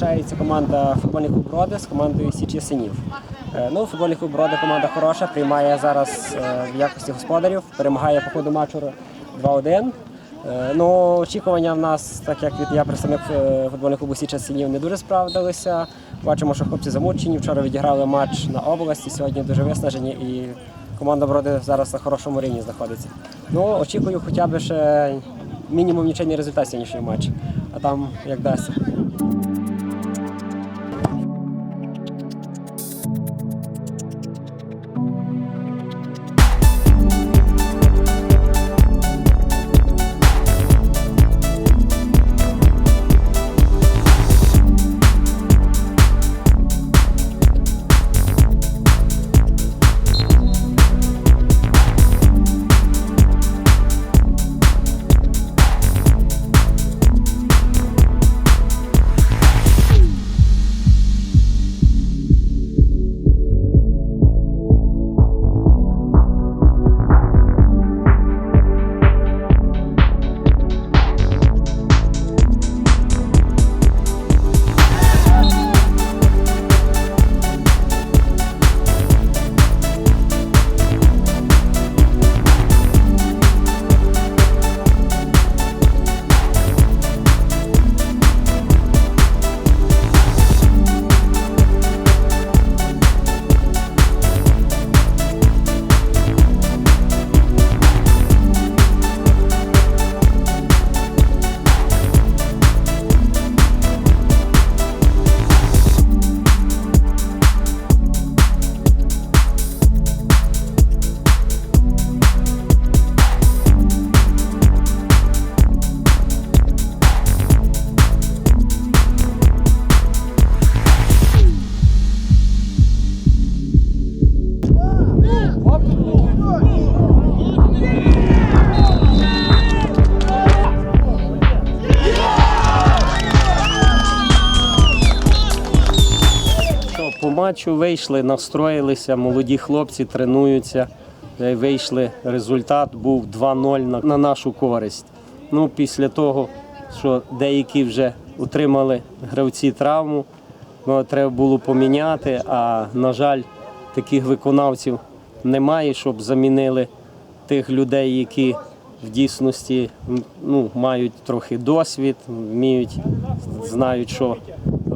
зустрічається команда футбольний клуб Броди з командою Січі Синів. Е, Ну, футбольний клуб Броди команда хороша, приймає зараз е, в якості господарів, перемагає по ходу матчу 2-1. Е, Ну, очікування в нас, так як від я представник футбольного клубу Січа Синів, не дуже справдилися. Бачимо, що хлопці замучені. Вчора відіграли матч на області, сьогодні дуже виснажені і команда Броди зараз на хорошому рівні знаходиться. Ну, очікую хоча б ще мінімум нічийний результат сьогоднішнього матчу, а там як дасться. Матчу вийшли, настроїлися, молоді хлопці тренуються. Е, Вийшли, результат був 2-0 на, на нашу користь. Ну, після того, що деякі вже отримали гравці травму, ну, треба було поміняти, а на жаль, таких виконавців немає, щоб замінили тих людей, які в дійсності ну, мають трохи досвід, вміють, знають, що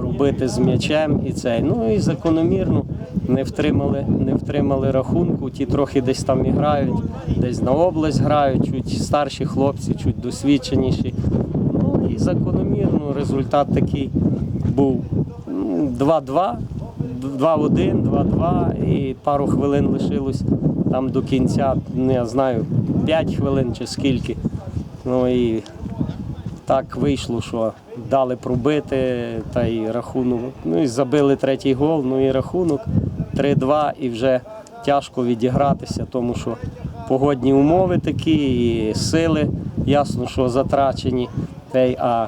робити з м'ячем і цей. Ну і закономірно не втримали, не втримали рахунку. Ті трохи десь там і грають, десь на область грають, чуть старші хлопці, чуть досвідченіші. Ну і закономірно результат такий був ну, 2-2, 2-1, 2-2 і пару хвилин лишилось там до кінця, не знаю, 5 хвилин чи скільки. Ну і так вийшло, що дали пробити, та й рахунок. Ну і забили третій гол, ну і рахунок 3-2, і вже тяжко відігратися, тому що погодні умови такі, і сили, ясно, що затрачені, та й, а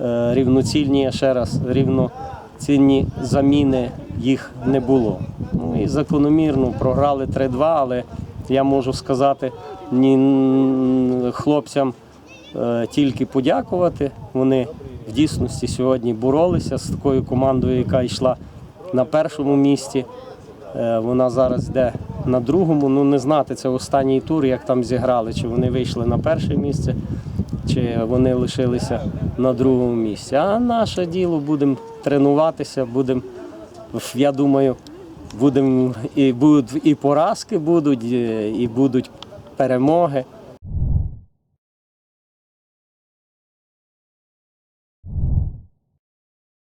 е, рівноцільні, ще раз, рівноцінні заміни їх не було. Ну і закономірно програли 3-2, але я можу сказати ні, хлопцям тільки подякувати. Вони в дійсності сьогодні боролися з такою командою, яка йшла на першому місці. Е, Вона зараз йде на другому. Ну не знати це останній тур, як там зіграли, чи вони вийшли на перше місце, чи вони лишилися на другому місці. А наше діло будемо тренуватися, будемо, я думаю, будемо і будуть і поразки будуть, і будуть перемоги.